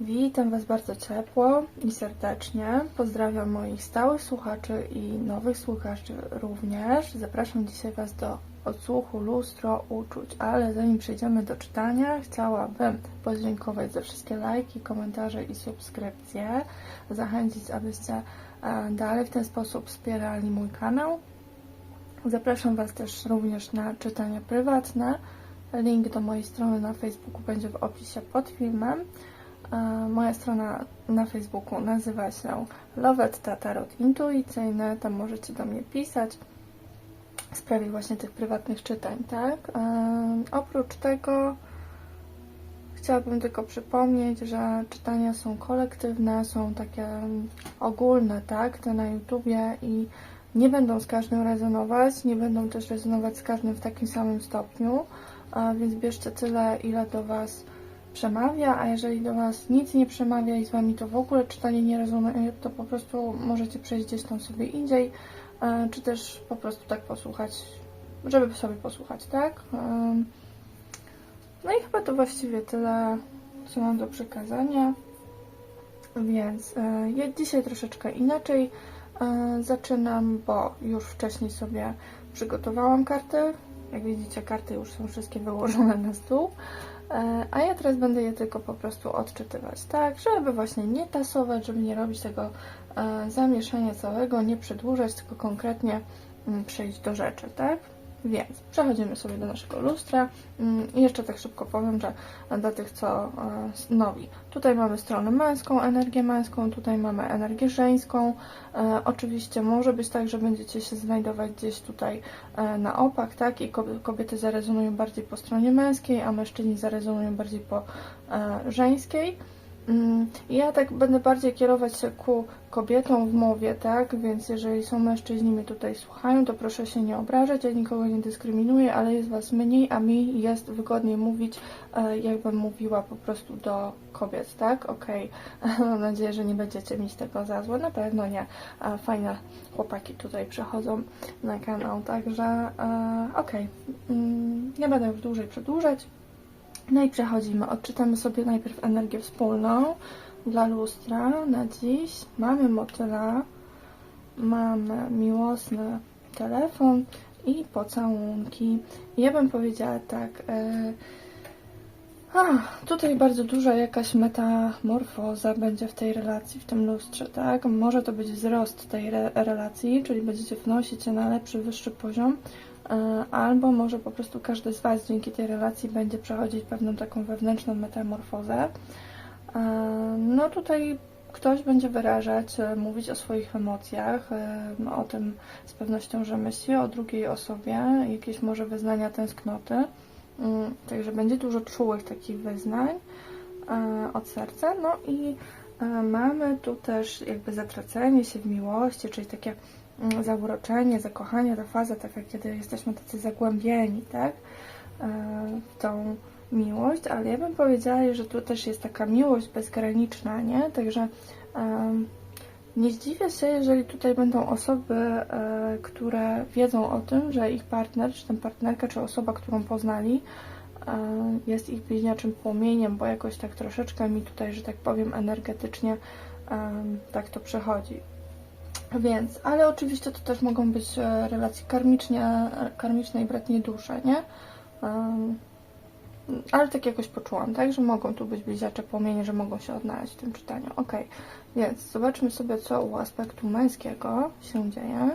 Witam Was bardzo ciepło i serdecznie. Pozdrawiam moich stałych słuchaczy i nowych słuchaczy również. Zapraszam dzisiaj Was do odsłuchu lustro uczuć, ale zanim przejdziemy do czytania, chciałabym podziękować za wszystkie lajki, komentarze i subskrypcje. Zachęcić, abyście e, dalej w ten sposób wspierali mój kanał. Zapraszam Was też również na czytania prywatne. Link do mojej strony na Facebooku będzie w opisie pod filmem. Moja strona na Facebooku nazywa się Lowet Tarot Intuicyjny. Tam możecie do mnie pisać w sprawie właśnie tych prywatnych czytań, tak? Oprócz tego chciałabym tylko przypomnieć, że czytania są kolektywne, są takie ogólne, tak? Te na YouTubie i nie będą z każdym rezonować, nie będą też rezonować z każdym w takim samym stopniu, więc bierzcie tyle, ile do Was przemawia, a jeżeli do Was nic nie przemawia i z Wami to w ogóle czytanie nie rezonuje, to po prostu możecie przejść gdzieś tam sobie indziej, e, czy też po prostu tak posłuchać, żeby sobie posłuchać, tak? Em, No i chyba to właściwie tyle, co mam do przekazania. Więc e, ja dzisiaj troszeczkę inaczej e, zaczynam, bo już wcześniej sobie przygotowałam karty. Jak widzicie, karty już są wszystkie wyłożone na stół. E, A ja teraz będę je tylko po prostu odczytywać, tak, żeby właśnie nie tasować, żeby nie robić tego e, zamieszania całego, nie przedłużać, tylko konkretnie mm, przejść do rzeczy, tak? Więc przechodzimy sobie do naszego lustra. Mm, I jeszcze tak szybko powiem, że dla tych, co e, nowi, tutaj mamy stronę męską, energię męską, tutaj mamy energię żeńską. E, Oczywiście może być tak, że będziecie się znajdować gdzieś tutaj e, na opak, tak? I kob- kobiety zarezonują bardziej po stronie męskiej, a mężczyźni zarezonują bardziej po żeńskiej. Mm, Ja tak będę bardziej kierować się ku kobietom w mowie, tak? Więc jeżeli są mężczyźni mnie tutaj słuchają, to proszę się nie obrażać, ja nikogo nie dyskryminuję, ale jest was mniej, a mi jest wygodniej mówić, e, jakbym mówiła po prostu do kobiet, tak? Okej, mam nadzieję, że nie będziecie mieć tego za złe, na pewno nie. E, Fajne chłopaki tutaj przechodzą na kanał, także e, okej, Mm, nie będę już dłużej przedłużać. No i przechodzimy. Odczytamy sobie najpierw energię wspólną dla lustra na dziś. Mamy motyla, mamy miłosny telefon i pocałunki. Ja bym powiedziała tak. E, a, tutaj bardzo duża jakaś metamorfoza będzie w tej relacji, w tym lustrze, tak? Może to być wzrost tej re relacji, czyli będziecie wnosić się na lepszy, wyższy poziom, albo może po prostu każdy z Was dzięki tej relacji będzie przechodzić pewną taką wewnętrzną metamorfozę. E, No tutaj ktoś będzie wyrażać, e, mówić o swoich emocjach, e, o tym z pewnością, że myśli o drugiej osobie, jakieś może wyznania tęsknoty. Mm, Także będzie dużo czułych takich wyznań e, od serca. No i e, mamy tu też jakby zatracenie się w miłości, czyli takie zauroczenie, zakochanie, ta faza taka, kiedy jesteśmy tacy zagłębieni, tak? E, W tą miłość, ale ja bym powiedziała, że tu też jest taka miłość bezgraniczna, nie? Także nie zdziwię się, jeżeli tutaj będą osoby, e, które wiedzą o tym, że ich partner, czy tam partnerka, czy osoba, którą poznali, e, jest ich bliźniaczym płomieniem, bo jakoś tak troszeczkę mi tutaj, że tak powiem, energetycznie tak to przechodzi. Więc, ale oczywiście to też mogą być e, relacje karmicznie, karmiczne i bratnie dusze, nie? Em, ale tak jakoś poczułam, tak? Że mogą tu być bliźniacze płomienie, że mogą się odnaleźć w tym czytaniu. Ok, więc zobaczmy sobie, co u aspektu męskiego się dzieje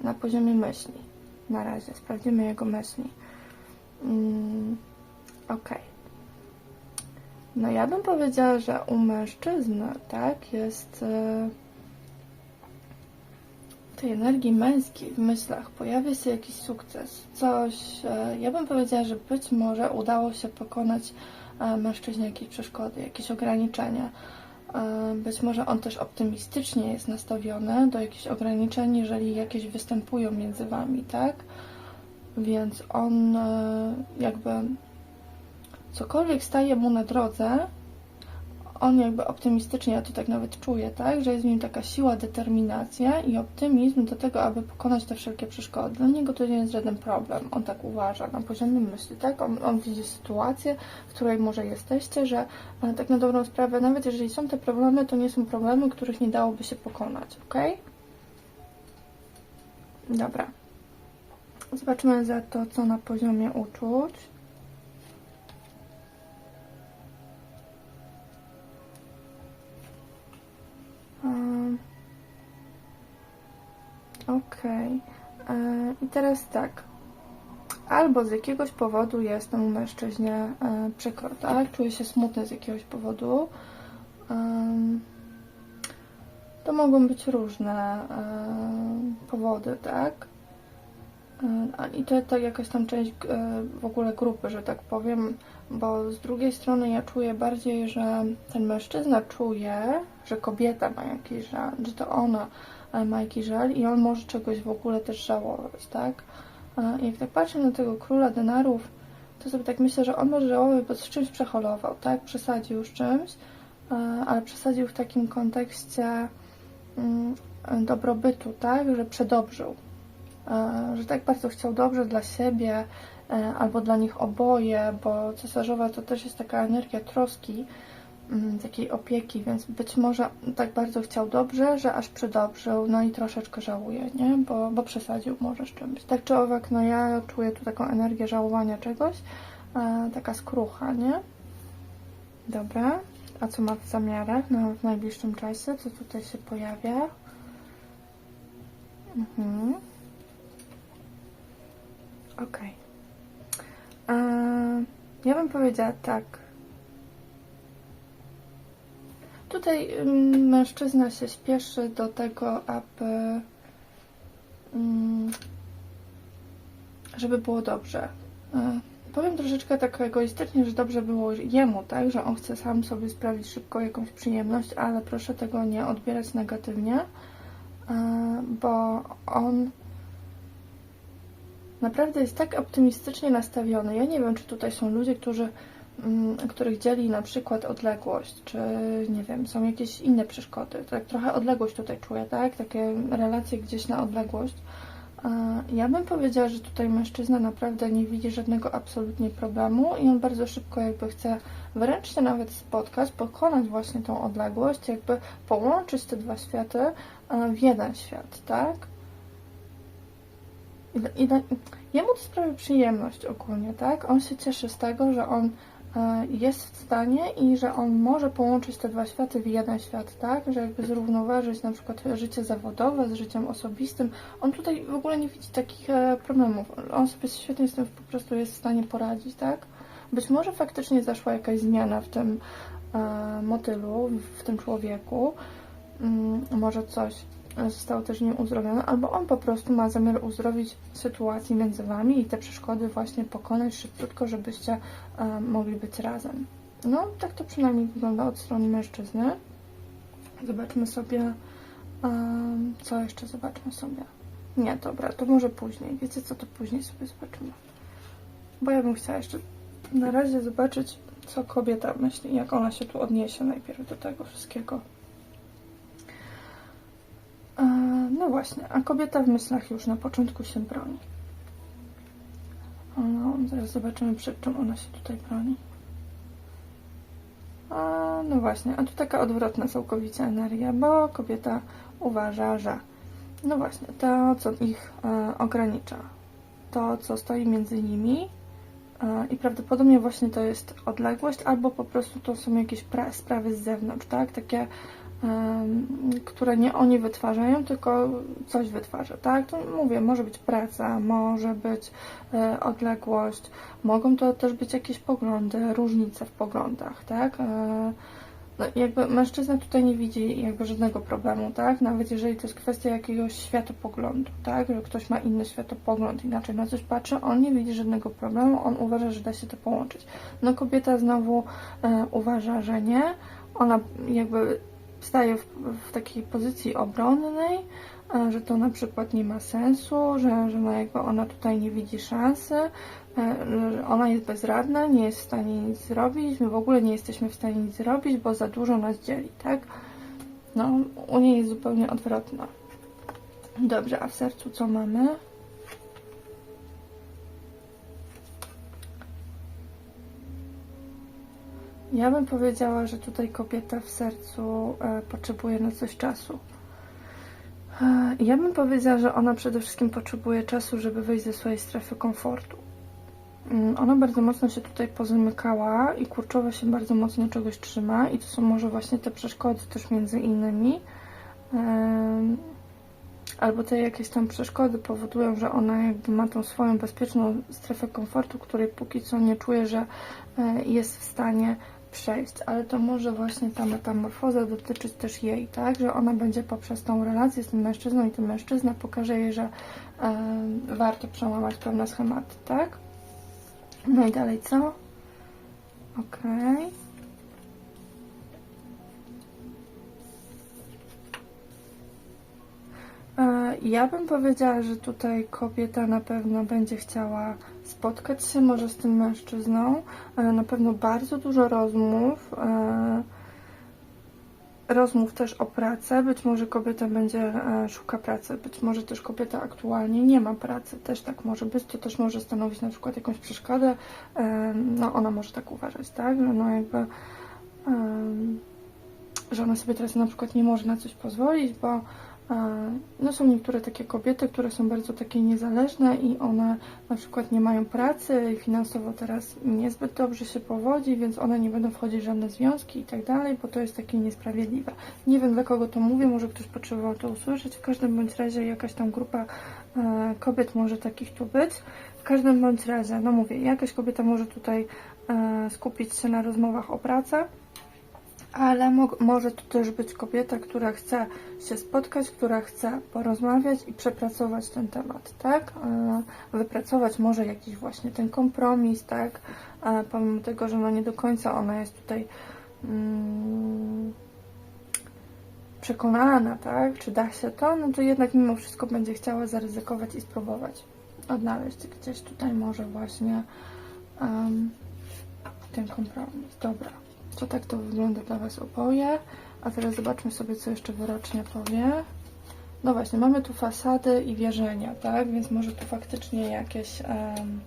na poziomie myśli. Na razie sprawdzimy jego myśli. Mm, ok. No ja bym powiedziała, że u mężczyzn, tak, jest e, tej energii męskiej w myślach pojawia się jakiś sukces, coś. e, Ja bym powiedziała, że być może udało się pokonać e, mężczyźnie jakieś przeszkody, jakieś ograniczenia. E, Być może on też optymistycznie jest nastawiony do jakichś ograniczeń, jeżeli jakieś występują między wami, tak? Więc on jakby cokolwiek staje mu na drodze, on jakby optymistycznie, ja to tak nawet czuję, tak, że jest w nim taka siła, determinacja i optymizm do tego, aby pokonać te wszelkie przeszkody. Dla niego to nie jest żaden problem, on tak uważa na poziomie myśli, tak, on, on widzi sytuację, w której może jesteście, że e, tak na dobrą sprawę, nawet jeżeli są te problemy, to nie są problemy, których nie dałoby się pokonać, ok? Dobra. Zobaczmy za to, co na poziomie uczuć. Um, Okej. E, I teraz tak. Albo z jakiegoś powodu jest temu mężczyźnie e, przykro, tak? Czuje się smutny z jakiegoś powodu. To mogą być różne e, powody, tak? I to, to jakaś tam część w ogóle grupy, że tak powiem, bo z drugiej strony ja czuję bardziej, że ten mężczyzna czuje, że kobieta ma jakiś żal, że to ona e, ma jakiś żal i on może czegoś w ogóle też żałować, tak? Jak tak patrzę na tego króla denarów, to sobie tak myślę, że on może żałować, bo z czymś przeholował, tak? Przesadził z czymś, e, ale przesadził w takim kontekście mm, dobrobytu, tak? Że przedobrzył. E, Że tak bardzo chciał dobrze dla siebie albo dla nich oboje, bo cesarzowa to też jest taka energia troski, mm, takiej opieki, więc być może tak bardzo chciał dobrze, że aż przedobrzył, no i troszeczkę żałuje, nie? Bo, bo przesadził może z czymś. Tak czy owak, no ja czuję tu taką energię żałowania czegoś, e, taka skrucha, nie? Dobra, a co ma w zamiarach na, w najbliższym czasie? Co tutaj się pojawia? Mhm. Okej. Eee, Ja bym powiedziała tak. Tutaj ym, mężczyzna się śpieszy do tego, aby ym, żeby było dobrze. E, Powiem troszeczkę tak egoistycznie, że dobrze było jemu, tak? Że on chce sam sobie sprawić szybko jakąś przyjemność, ale proszę tego nie odbierać negatywnie, e, bo on naprawdę jest tak optymistycznie nastawiony. Ja nie wiem, czy tutaj są ludzie, którzy, mm, których dzieli na przykład odległość, czy nie wiem, są jakieś inne przeszkody. Tak trochę odległość tutaj czuję, tak? Takie relacje gdzieś na odległość. Ja bym powiedziała, że tutaj mężczyzna naprawdę nie widzi żadnego absolutnie problemu i on bardzo szybko jakby chce wręcz się nawet spotkać, pokonać właśnie tą odległość, jakby połączyć te dwa światy e, w jeden świat, tak? I, jemu to sprawia przyjemność ogólnie, tak? On się cieszy z tego, że on e, jest w stanie i że on może połączyć te dwa światy w jeden świat, tak? Że jakby zrównoważyć na przykład życie zawodowe z życiem osobistym. On tutaj w ogóle nie widzi takich e, problemów. On sobie świetnie z tym po prostu jest w stanie poradzić, tak? Być może faktycznie zaszła jakaś zmiana w tym e, motylu, w tym człowieku. Mm, może coś zostało też nim uzdrowione, albo on po prostu ma zamiar uzdrowić sytuację między wami i te przeszkody właśnie pokonać szybciutko, żebyście e, mogli być razem. No, tak to przynajmniej wygląda od strony mężczyzny. Zobaczmy sobie, em, co jeszcze zobaczmy sobie. Nie, dobra, to może później. Wiecie co, to później sobie zobaczymy. Bo ja bym chciała jeszcze na razie zobaczyć, co kobieta myśli, jak ona się tu odniesie najpierw do tego wszystkiego. No właśnie, a kobieta w myślach już na początku się broni. No, zaraz zobaczymy, przed czym ona się tutaj broni. A, no właśnie, a tu taka odwrotna całkowicie energia, bo kobieta uważa, że no właśnie, to, co ich e, ogranicza, to, co stoi między nimi e, i prawdopodobnie właśnie to jest odległość, albo po prostu to są jakieś pra- sprawy z zewnątrz, tak? Takie które nie oni wytwarzają, tylko coś wytwarza, tak? To mówię, może być praca, może być e, odległość, mogą to też być jakieś poglądy, różnice w poglądach, tak? E, no, jakby mężczyzna tutaj nie widzi jakby żadnego problemu, tak? Nawet jeżeli to jest kwestia jakiegoś światopoglądu, tak? Że ktoś ma inny światopogląd, inaczej na coś patrzy, on nie widzi żadnego problemu, on uważa, że da się to połączyć. No kobieta znowu e, uważa, że nie. Ona jakby staje w, w takiej pozycji obronnej, e, że to na przykład nie ma sensu, że, że no jakby ona tutaj nie widzi szansy, e, ona jest bezradna, nie jest w stanie nic zrobić, my w ogóle nie jesteśmy w stanie nic zrobić, bo za dużo nas dzieli, tak? No, u niej jest zupełnie odwrotna. Dobrze, a w sercu co mamy? Ja bym powiedziała, że tutaj kobieta w sercu e, potrzebuje na coś czasu. E, ja bym powiedziała, że ona przede wszystkim potrzebuje czasu, żeby wyjść ze swojej strefy komfortu. Mm, Ona bardzo mocno się tutaj pozamykała i kurczowo się bardzo mocno czegoś trzyma i to są może właśnie te przeszkody też między innymi. Albo te jakieś tam przeszkody powodują, że ona jakby ma tą swoją bezpieczną strefę komfortu, której póki co nie czuje, że e, jest w stanie przejść, ale to może właśnie ta metamorfoza dotyczyć też jej, tak? Że ona będzie poprzez tą relację z tym mężczyzną i ten mężczyzna pokaże jej, że e, warto przełamać pewne schematy, tak? No i dalej co? Okej. E, Ja bym powiedziała, że tutaj kobieta na pewno będzie chciała spotkać się może z tym mężczyzną. E, Na pewno bardzo dużo rozmów. e, Rozmów też o pracę. Być może kobieta będzie e, szuka pracy, być może też kobieta aktualnie nie ma pracy. Też tak może być. To też może stanowić na przykład jakąś przeszkodę. No ona może tak uważać, tak? Że no jakby że ona sobie teraz na przykład nie może na coś pozwolić, bo no są niektóre takie kobiety, które są bardzo takie niezależne i one na przykład nie mają pracy i finansowo teraz niezbyt dobrze się powodzi, więc one nie będą wchodzić w żadne związki i tak dalej, bo to jest takie niesprawiedliwe. Nie wiem dla kogo to mówię, może ktoś potrzebował to usłyszeć, w każdym bądź razie jakaś tam grupa e, kobiet może takich tu być. W każdym bądź razie, no mówię, jakaś kobieta może tutaj e, skupić się na rozmowach o pracę, ale mo- może to też być kobieta, która chce się spotkać, która chce porozmawiać i przepracować ten temat, tak? E, Wypracować może jakiś właśnie ten kompromis, tak? E, Pomimo tego, że no nie do końca ona jest tutaj mm, przekonana, tak? Czy da się to, no to jednak mimo wszystko będzie chciała zaryzykować i spróbować odnaleźć gdzieś tutaj może właśnie em, ten kompromis. Dobra. To tak to wygląda dla Was oboje. A teraz zobaczmy sobie, co jeszcze wyrocznie powie. No właśnie, mamy tu fasady i wierzenia, tak? Więc może tu faktycznie jakieś em,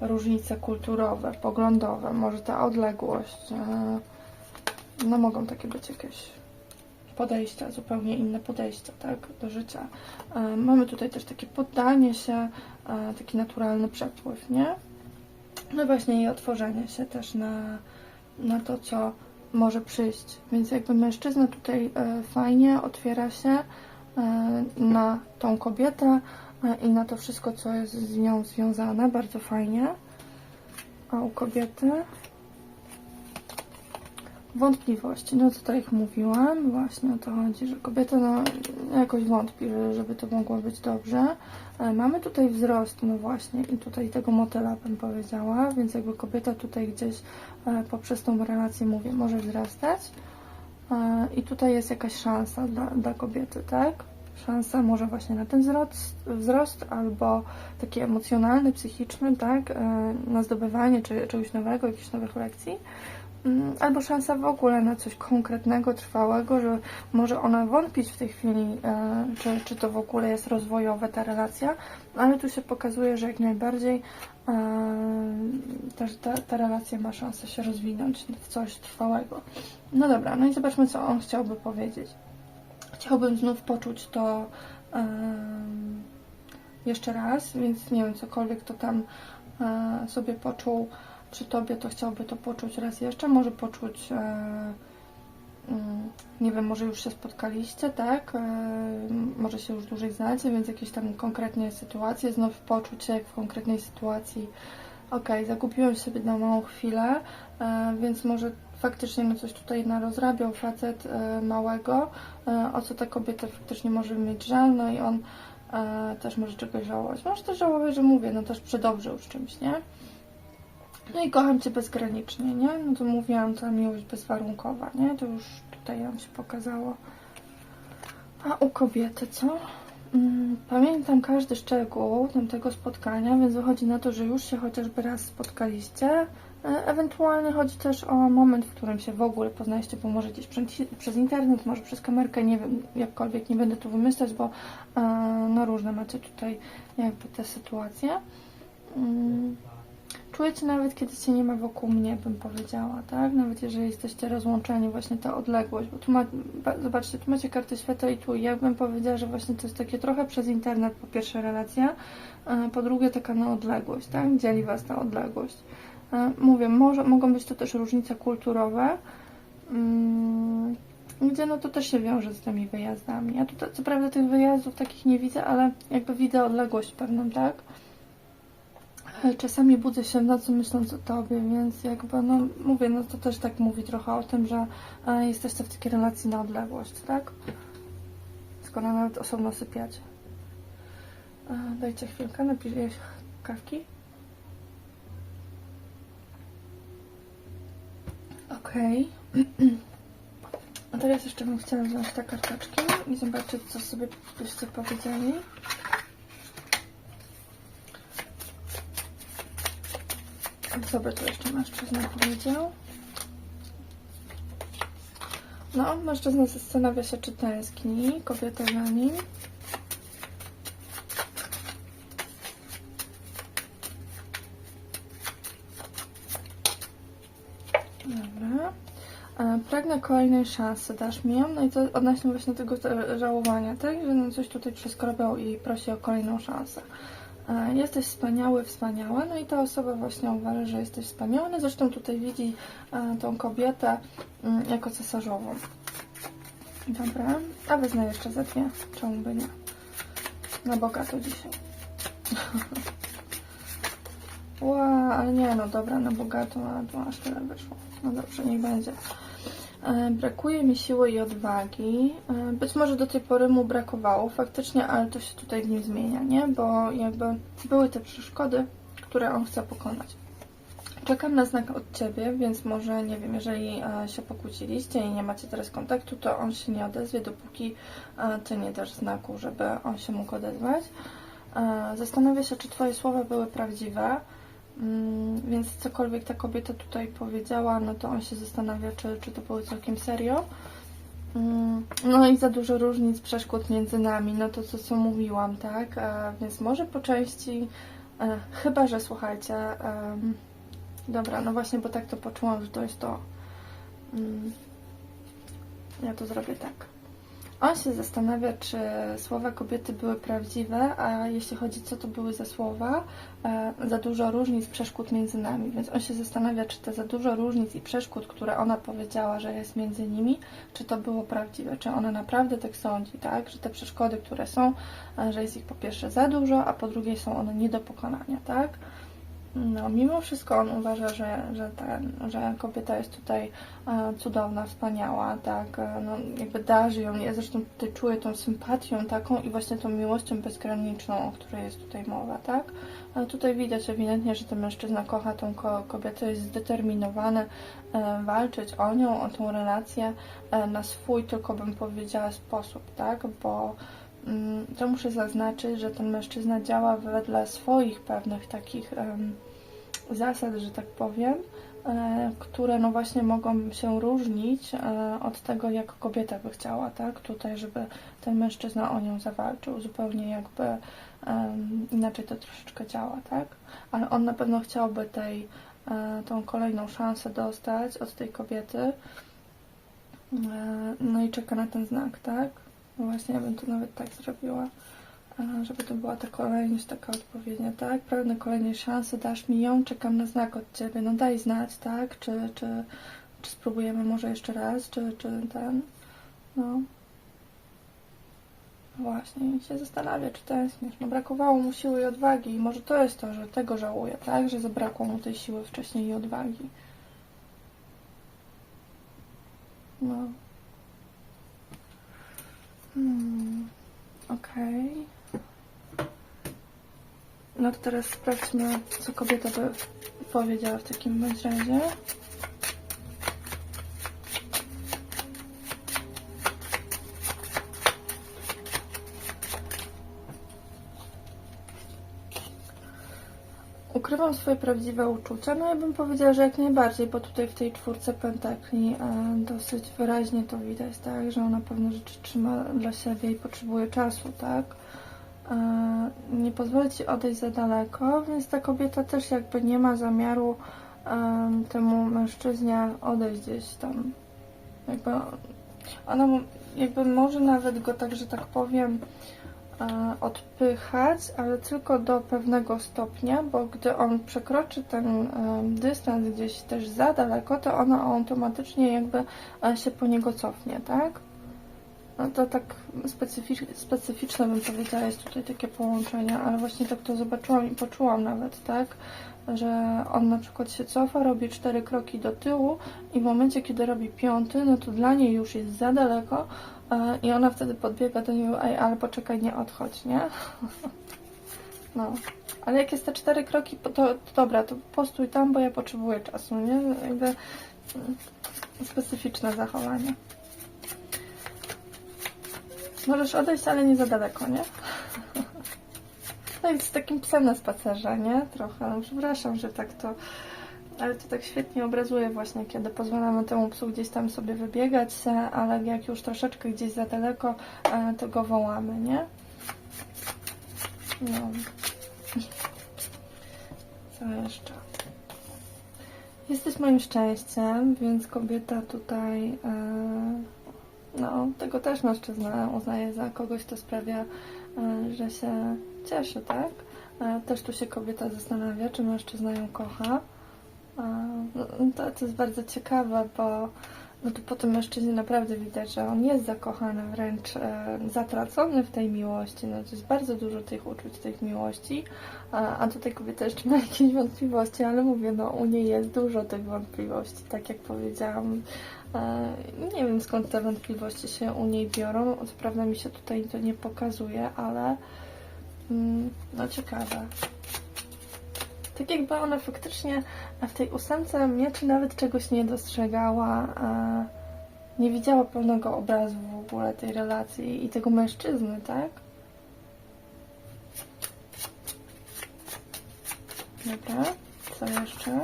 różnice kulturowe, poglądowe, może ta odległość. E, no mogą takie być jakieś podejścia, zupełnie inne podejścia, tak? Do życia. E, mamy tutaj też takie poddanie się, e, taki naturalny przepływ, nie? No właśnie i otworzenie się też na, na to, co może przyjść. Więc jakby mężczyzna tutaj e, fajnie otwiera się e, na tą kobietę e, i na to wszystko, co jest z nią związane. Bardzo fajnie. A u kobiety wątpliwości. No tak jak mówiłam, właśnie o to chodzi, że kobieta no, jakoś wątpi, że- żeby to mogło być dobrze. E, Mamy tutaj wzrost, no właśnie, i tutaj tego motyla bym powiedziała, więc jakby kobieta tutaj gdzieś e, poprzez tą relację, mówię, może wzrastać. E, I tutaj jest jakaś szansa dla, dla kobiety, tak? Szansa może właśnie na ten wzrost, wzrost albo taki emocjonalny, psychiczny, tak? Na zdobywanie czegoś nowego, jakichś nowych lekcji. Mm, Albo szansa w ogóle na coś konkretnego, trwałego, że może ona wątpić w tej chwili, e, czy, czy to w ogóle jest rozwojowe ta relacja, ale tu się pokazuje, że jak najbardziej e, też ta, ta relacja ma szansę się rozwinąć w coś trwałego. No dobra, no i zobaczmy, co on chciałby powiedzieć. Chciałbym znów poczuć to jeszcze raz, więc nie wiem, cokolwiek to tam e, sobie poczuł przy tobie, to chciałby to poczuć raz jeszcze. Może poczuć, e, mm, nie wiem, może już się spotkaliście, tak? E, może się już dłużej znacie, więc jakieś tam konkretnie sytuacje, znów poczuć się jak w konkretnej sytuacji. Okej, zagubiłem się na małą chwilę, e, więc może faktycznie no coś tutaj narozrabiał facet małego, o co ta kobieta faktycznie może mieć żal, no i on też może czegoś żałować. Może też żałować, że mówię, no też przedobrzył z czymś, nie? No i kocham Cię bezgranicznie, nie? No to mówiłam, ta miłość bezwarunkowa, nie? To już tutaj nam się pokazało. A u kobiety co? Mm, Pamiętam każdy szczegół tamtego spotkania, więc wychodzi na to, że już się chociażby raz spotkaliście. E, Ewentualnie chodzi też o moment, w którym się w ogóle poznaliście, bo może gdzieś przez, internet, może przez kamerkę, nie wiem, jakkolwiek, nie będę tu wymyślać, bo e, no różne macie tutaj jakby te sytuacje. Czujecie nawet, kiedy cię nie ma wokół mnie, bym powiedziała, tak? Nawet jeżeli jesteście rozłączeni, właśnie ta odległość, bo tu ma, ba- zobaczcie, tu macie kartę świata i tu, ja bym powiedziała, że właśnie to jest takie trochę przez internet, po pierwsze relacja, e, po drugie taka na odległość, tak? Dzieli was ta odległość. E, Mówię, może, mogą być to też różnice kulturowe, mm, gdzie no to też się wiąże z tymi wyjazdami. Ja tutaj, co prawda tych wyjazdów takich nie widzę, ale jakby widzę odległość pewną, tak? Czasami budzę się w nocy myśląc o tobie, więc jakby, no mówię, no to też tak mówi trochę o tym, że e, jesteście w takiej relacji na odległość, tak? Skoro nawet osobno sypiacie. E, dajcie chwilkę, napiszę kawki. Okej. A teraz jeszcze bym chciała wziąć te karteczki i zobaczyć, co sobie byście powiedzieli. Co by tu jeszcze mężczyzna powiedział? No, mężczyzna zastanawia się, czy tęskni, kobieta za nim. Dobra. E, Pragnę kolejnej szansy, dasz mi ją? No i to odnośnie właśnie tego e, żałowania, tak? Że no coś tutaj przeskrobał i prosi o kolejną szansę. E, Jesteś wspaniały, wspaniała, no i ta osoba właśnie uważa, że jesteś wspaniały, no zresztą tutaj widzi e, tą kobietę mm, jako cesarzową. Dobra, a wezmę jeszcze za dwie, czemu by nie? Na bogato dzisiaj. Ła, ale nie, no dobra, na bogato, ale aż tyle wyszło. No dobrze, niech będzie. E, Brakuje mi siły i odwagi. E, Być może do tej pory mu brakowało faktycznie, ale to się tutaj w nim zmienia, nie? Bo jakby były te przeszkody, które on chce pokonać. Czekam na znak od Ciebie, więc może, nie wiem, jeżeli e, się pokłóciliście i nie macie teraz kontaktu, to on się nie odezwie, dopóki Ty nie dasz znaku, żeby on się mógł odezwać. E, Zastanawia się, czy Twoje słowa były prawdziwe. Mm, Więc cokolwiek ta kobieta tutaj powiedziała, no to on się zastanawia, czy, czy to było całkiem serio. Mm, No i za dużo różnic, przeszkód między nami, no to co, co mówiłam, tak? E, Więc może po części, e, chyba że słuchajcie, dobra, no właśnie, bo tak to poczułam, że to jest to. Mm, Ja to zrobię tak. On się zastanawia, czy słowa kobiety były prawdziwe, a jeśli chodzi, co to były za słowa, e, za dużo różnic, przeszkód między nami. Więc on się zastanawia, czy te za dużo różnic i przeszkód, które ona powiedziała, że jest między nimi, czy to było prawdziwe, czy ona naprawdę tak sądzi, tak? Że te przeszkody, które są, e, że jest ich po pierwsze za dużo, a po drugie są one nie do pokonania, tak? No, mimo wszystko on uważa, że, że, ten, że kobieta jest tutaj e, cudowna, wspaniała, tak, e, no, jakby darzy ją, ja zresztą tutaj czuję tą sympatią taką i właśnie tą miłością bezgraniczną, o której jest tutaj mowa, tak. Ale tutaj widać ewidentnie, że ten mężczyzna kocha tą ko kobietę, jest zdeterminowany e, walczyć o nią, o tą relację e, na swój, tylko bym powiedziała, sposób, tak, bo to muszę zaznaczyć, że ten mężczyzna działa wedle swoich pewnych takich zasad, że tak powiem, e, które no właśnie mogą się różnić e, od tego, jak kobieta by chciała, tak? Tutaj, żeby ten mężczyzna o nią zawalczył, zupełnie jakby inaczej to troszeczkę działa, tak? Ale on na pewno chciałby tej, e, tą kolejną szansę dostać od tej kobiety. No i czeka na ten znak, tak? No właśnie, ja bym to nawet tak zrobiła, e, żeby to była ta kolejność taka odpowiednia, tak? Pragnę kolejnej szansy, dasz mi ją, czekam na znak od Ciebie, no daj znać, tak? Czy, czy, czy spróbujemy może jeszcze raz, czy, czy ten, no. Właśnie, się zastanawia, czy tęsknisz. No brakowało mu siły i odwagi i może to jest to, że tego żałuje, tak? Że zabrakło mu tej siły wcześniej i odwagi. No. Hmm, okej. No to teraz sprawdźmy, co kobieta by powiedziała w takim razie. Ukrywam swoje prawdziwe uczucia. No ja bym powiedziała, że jak najbardziej, bo tutaj w tej czwórce pentakli e, dosyć wyraźnie to widać, tak, że ona pewne rzeczy trzyma dla siebie i potrzebuje czasu, tak. E, nie pozwoli ci odejść za daleko, więc ta kobieta też jakby nie ma zamiaru em, temu mężczyźnie odejść gdzieś tam. Jakby ona jakby może nawet go tak, że tak powiem, e, odpychać, ale tylko do pewnego stopnia, bo gdy on przekroczy ten em, dystans gdzieś też za daleko, to ona automatycznie jakby e, się po niego cofnie, tak? No to tak specyficz, specyficzne bym powiedziała, jest tutaj takie połączenie, ale właśnie tak to zobaczyłam i poczułam nawet, tak? Że on na przykład się cofa, robi cztery kroki do tyłu i w momencie, kiedy robi piąty, no to dla niej już jest za daleko e, i ona wtedy podbiega do niego, ej, ale poczekaj, nie odchodź, nie? No, ale jak jest te cztery kroki, to, to dobra, to postój tam, bo ja potrzebuję czasu, nie? Jakby mm, specyficzne zachowanie. Możesz odejść, ale nie za daleko, nie? No i z takim psem na spacerze, nie? Trochę. Przepraszam, że tak to... Ale to tak świetnie obrazuje właśnie, kiedy pozwalamy temu psu gdzieś tam sobie wybiegać ale jak już troszeczkę gdzieś za daleko, e, to go wołamy, nie? No. Co jeszcze? Jesteś moim szczęściem, więc kobieta tutaj... E, no, tego też mężczyzna uznaje za kogoś, kto sprawia, e, że się cieszy, tak? Też tu się kobieta zastanawia, czy mężczyzna ją kocha. No, To, to jest bardzo ciekawe, bo no to po tym mężczyźnie naprawdę widać, że on jest zakochany, wręcz e, zatracony w tej miłości. No, to jest bardzo dużo tych uczuć, tych miłości, a, a tutaj kobieta jeszcze ma jakieś wątpliwości, ale mówię, no u niej jest dużo tych wątpliwości, tak jak powiedziałam. E, Nie wiem skąd te wątpliwości się u niej biorą. Co prawda mi się tutaj to nie pokazuje, ale mm, no ciekawe. Tak jakby ona faktycznie w tej ósemce mieczy nawet czegoś nie dostrzegała, e, nie widziała pełnego obrazu w ogóle tej relacji i tego mężczyzny, tak? Dobra, co jeszcze?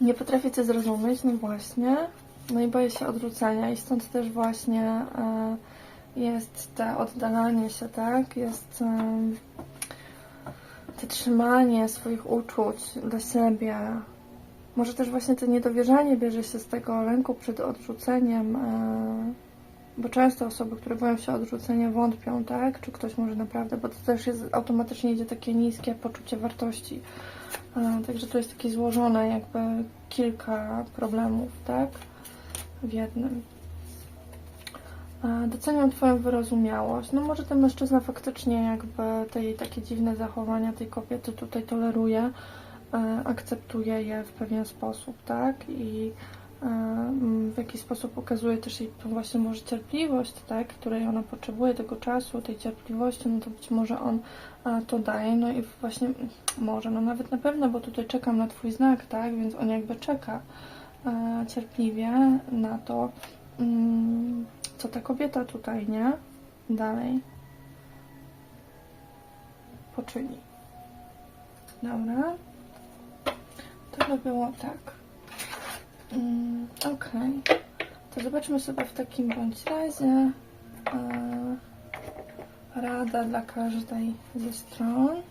Nie potrafię Cię zrozumieć, no właśnie. No i boję się odrzucenia i stąd też właśnie e, jest to oddalanie się, tak? Jest to trzymanie swoich uczuć dla siebie. Może też właśnie to niedowierzanie bierze się z tego lęku przed odrzuceniem, e, bo często osoby, które boją się odrzucenia wątpią, tak? Czy ktoś może naprawdę, bo to też jest automatycznie idzie takie niskie poczucie wartości. E, Także to jest takie złożone jakby kilka problemów, tak? W jednym. E, Doceniam Twoją wyrozumiałość. No może ten mężczyzna faktycznie jakby te jej takie dziwne zachowania tej kobiety tutaj toleruje, e, akceptuje je w pewien sposób, tak? I e, w jakiś sposób ukazuje też jej właśnie może cierpliwość, tak? Której ona potrzebuje, tego czasu, tej cierpliwości, no to być może on to daje, no i właśnie może, no nawet na pewno, bo tutaj czekam na Twój znak, tak? Więc on jakby czeka cierpliwie na to, mm, co ta kobieta tutaj, nie? Dalej poczyni. Dobra. To by było tak. Mm, Okej. To zobaczmy sobie w takim bądź razie e, rada dla każdej ze stron.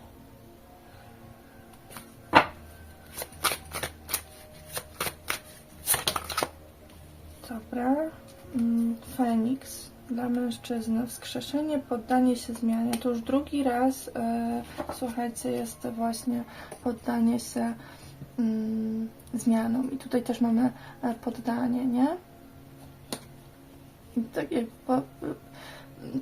Dla mężczyzny. Wskrzeszenie, poddanie się zmianie. To już drugi raz, e, słuchajcie, jest właśnie poddanie się mm, zmianom. I tutaj też mamy e, poddanie, nie? I po,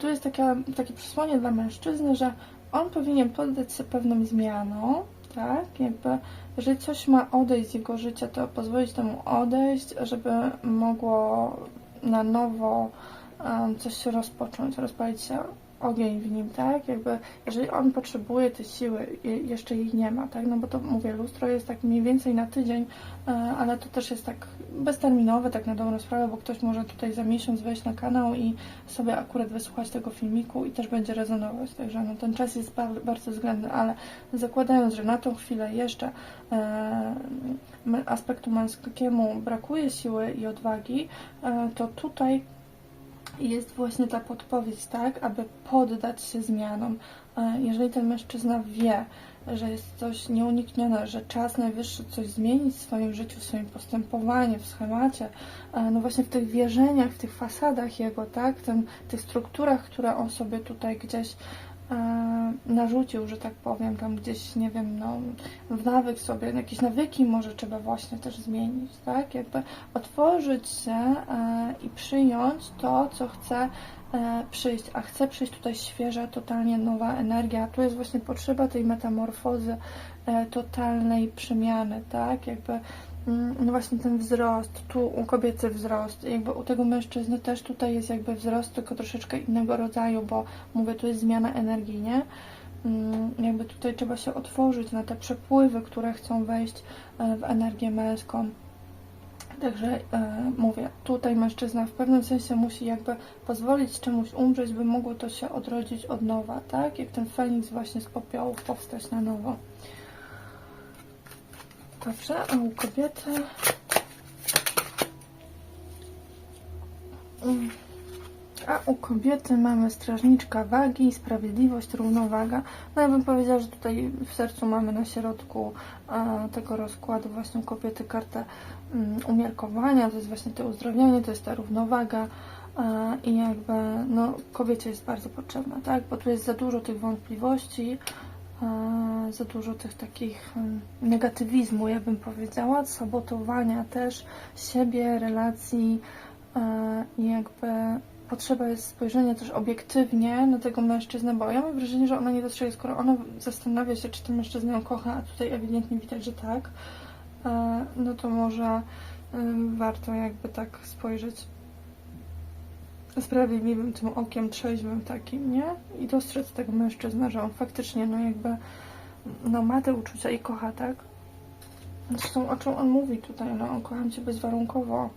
tu jest taka, takie przesłanie dla mężczyzny, że on powinien poddać się pewnym zmianom, tak? Jakby, jeżeli coś ma odejść z jego życia, to pozwolić temu odejść, żeby mogło na nowo coś się rozpocząć, rozpalić się ogień w nim, tak? Jakby, jeżeli on potrzebuje tej siły, jeszcze jej nie ma, tak? No bo to mówię, lustro jest tak mniej więcej na tydzień, e, ale to też jest tak bezterminowe, tak na dobrą sprawę, bo ktoś może tutaj za miesiąc wejść na kanał i sobie akurat wysłuchać tego filmiku i też będzie rezonować, także no, ten czas jest ba- bardzo względny, ale zakładając, że na tą chwilę jeszcze e, aspektu męskiemu brakuje siły i odwagi, e, to tutaj jest właśnie ta podpowiedź, tak, aby poddać się zmianom. Jeżeli ten mężczyzna wie, że jest coś nieuniknione, że czas najwyższy coś zmienić w swoim życiu, w swoim postępowaniu, w schemacie, no właśnie w tych wierzeniach, w tych fasadach jego, tak, tym, tych strukturach, które on sobie tutaj gdzieś narzucił, że tak powiem, tam gdzieś, nie wiem, no, w nawyk sobie, jakieś nawyki może trzeba właśnie też zmienić, tak, jakby otworzyć się e, i przyjąć to, co chce e, przyjść, a chce przyjść tutaj świeża, totalnie nowa energia. Tu jest właśnie potrzeba tej metamorfozy, e, totalnej przemiany, tak? Jakby no właśnie ten wzrost, tu u kobiety wzrost, jakby u tego mężczyzny też tutaj jest jakby wzrost, tylko troszeczkę innego rodzaju, bo mówię, tu jest zmiana energii, nie? Mm, Jakby tutaj trzeba się otworzyć na te przepływy, które chcą wejść e, w energię męską. Także e, mówię, tutaj mężczyzna w pewnym sensie musi jakby pozwolić czemuś umrzeć, by mogło to się odrodzić od nowa, tak? Jak ten Feniks właśnie z popiołów powstać na nowo. Dobrze, a u kobiety... A u kobiety mamy strażniczka wagi, sprawiedliwość, równowaga. No ja bym powiedziała, że tutaj w sercu mamy na środku e, tego rozkładu właśnie u kobiety kartę mm, umiarkowania, to jest właśnie to uzdrowienie, to jest ta równowaga e, i jakby no kobiecie jest bardzo potrzebna, tak? Bo tu jest za dużo tych wątpliwości, za dużo tych takich negatywizmu, ja bym powiedziała, sabotowania też siebie, relacji e, i jakby potrzeba jest spojrzenia też obiektywnie na tego mężczyznę, bo ja mam wrażenie, że ona nie dostrzega, skoro ona zastanawia się, czy ten mężczyzna ją kocha, a tutaj ewidentnie widać, że tak, e, no to może warto jakby tak spojrzeć sprawiedliwym tym okiem trzeźwym takim, nie? I dostrzec tego mężczyznę, że on faktycznie, no jakby, no ma te uczucia i kocha, tak? Zresztą o czym on mówi tutaj, no on kocham Cię bezwarunkowo.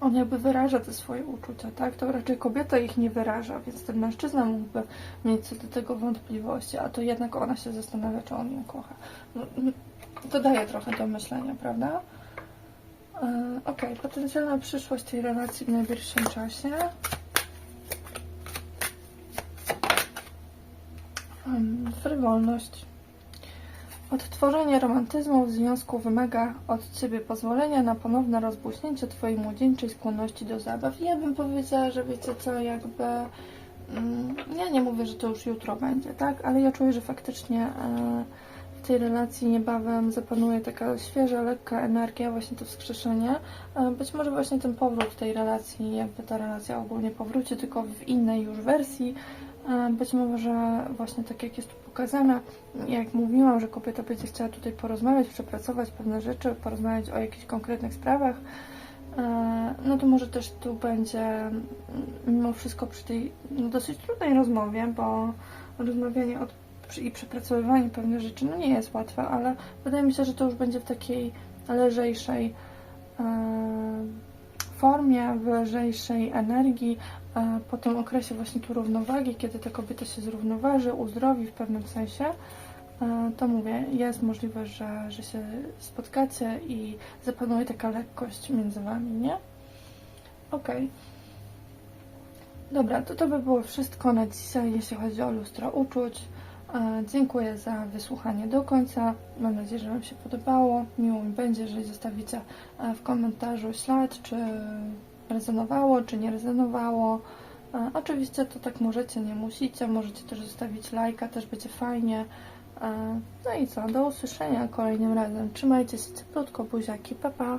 On jakby wyraża te swoje uczucia, tak? To raczej kobieta ich nie wyraża, więc ten mężczyzna mógłby mieć co do tego wątpliwości, a to jednak ona się zastanawia, czy on ją kocha. No, to daje trochę do myślenia, prawda? E, Okej, potencjalna przyszłość tej relacji w najbliższym czasie. Em, Frywolność. Odtworzenie romantyzmu w związku wymaga od Ciebie pozwolenia na ponowne rozbuśnięcie Twojej młodzieńczej skłonności do zabaw. I ja bym powiedziała, że wiecie co, jakby... mm, Ja nie mówię, że to już jutro będzie, tak? Ale ja czuję, że faktycznie w tej relacji niebawem zapanuje taka świeża, lekka energia, właśnie to wskrzeszenie. Być może właśnie ten powrót tej relacji, jakby ta relacja ogólnie powróci, tylko w innej już wersji. Być może właśnie tak jak jest tu pokazane, jak mówiłam, że kobieta będzie chciała tutaj porozmawiać, przepracować pewne rzeczy, porozmawiać o jakichś konkretnych sprawach, no to może też tu będzie mm, mimo wszystko przy tej dosyć trudnej rozmowie, bo rozmawianie od, i przepracowywanie pewnych rzeczy no nie jest łatwe, ale wydaje mi się, że to już będzie w takiej lżejszej e, formie, w lżejszej energii, e, po tym okresie właśnie tu równowagi, kiedy ta kobieta się zrównoważy, uzdrowi w pewnym sensie, e, to mówię, jest możliwe, że, że się spotkacie i zapanuje taka lekkość między wami, nie? Okej. Dobra, to to by było wszystko na dzisiaj, jeśli chodzi o lustro uczuć. E, Dziękuję za wysłuchanie do końca. Mam nadzieję, że Wam się podobało. Miło mi będzie, jeżeli zostawicie e, w komentarzu ślad, czy rezonowało, czy nie rezonowało. E, Oczywiście to tak możecie, nie musicie. Możecie też zostawić lajka, też będzie fajnie. No i co, do usłyszenia kolejnym razem. Trzymajcie się cieplutko, buziaki, pa pa!